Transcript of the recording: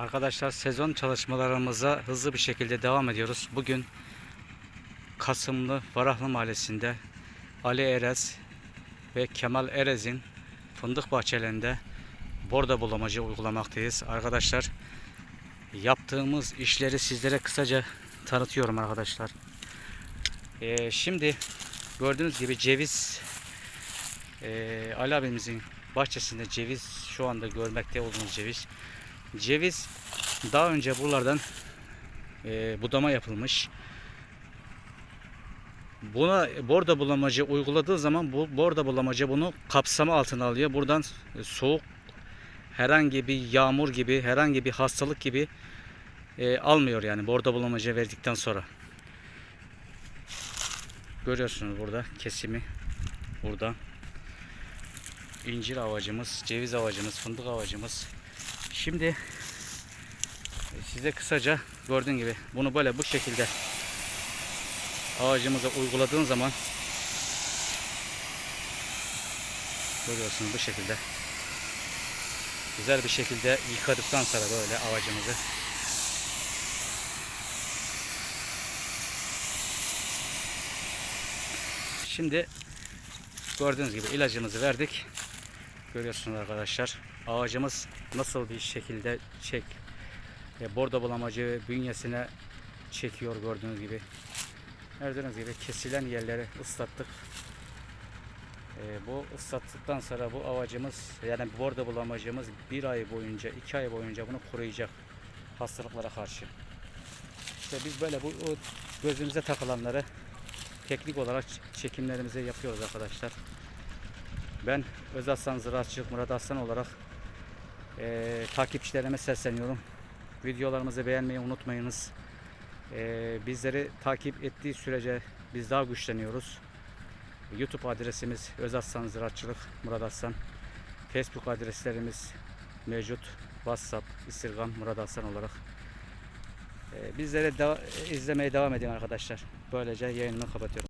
Arkadaşlar sezon çalışmalarımıza hızlı bir şekilde devam ediyoruz. Bugün Kasımlı Varahlı Mahallesi'nde Ali Erez ve Kemal Erez'in fındık bahçelerinde borda bulamacı uygulamaktayız. Arkadaşlar yaptığımız işleri sizlere kısaca tanıtıyorum arkadaşlar. Ee, şimdi gördüğünüz gibi ceviz ee, Ali abimizin bahçesinde ceviz şu anda görmekte olduğunuz ceviz. Ceviz daha önce buralardan e, budama yapılmış. Buna borda bulamacı uyguladığı zaman bu borda bulamacı bunu kapsama altına alıyor. Buradan soğuk herhangi bir yağmur gibi herhangi bir hastalık gibi e, almıyor yani borda bulamacı verdikten sonra. Görüyorsunuz burada kesimi burada. incir ağacımız, ceviz ağacımız, fındık ağacımız. Şimdi size kısaca gördüğün gibi bunu böyle bu şekilde ağacımıza uyguladığın zaman görüyorsunuz bu şekilde güzel bir şekilde yıkadıktan sonra böyle ağacımızı Şimdi gördüğünüz gibi ilacımızı verdik. Görüyorsunuz arkadaşlar. Ağacımız nasıl bir şekilde çek e, bordo bulamacı bünyesine çekiyor gördüğünüz gibi. Gördüğünüz gibi kesilen yerleri ıslattık. E, bu ıslattıktan sonra bu ağacımız yani bordo bulamacımız bir ay boyunca iki ay boyunca bunu koruyacak hastalıklara karşı. İşte biz böyle bu gözümüze takılanları teknik olarak çekimlerimizi yapıyoruz arkadaşlar. Ben Özaslan Ziraatçılık Murat Aslan olarak eee takipçilerime sesleniyorum. Videolarımızı beğenmeyi unutmayınız. Eee, bizleri takip ettiği sürece biz daha güçleniyoruz. YouTube adresimiz Özaslan Ziraatçılık Murat Aslan. Facebook adreslerimiz mevcut. WhatsApp, Instagram Murat Aslan olarak. Eee, bizleri de- izlemeye devam edin arkadaşlar. Böylece yayınımı kapatıyorum.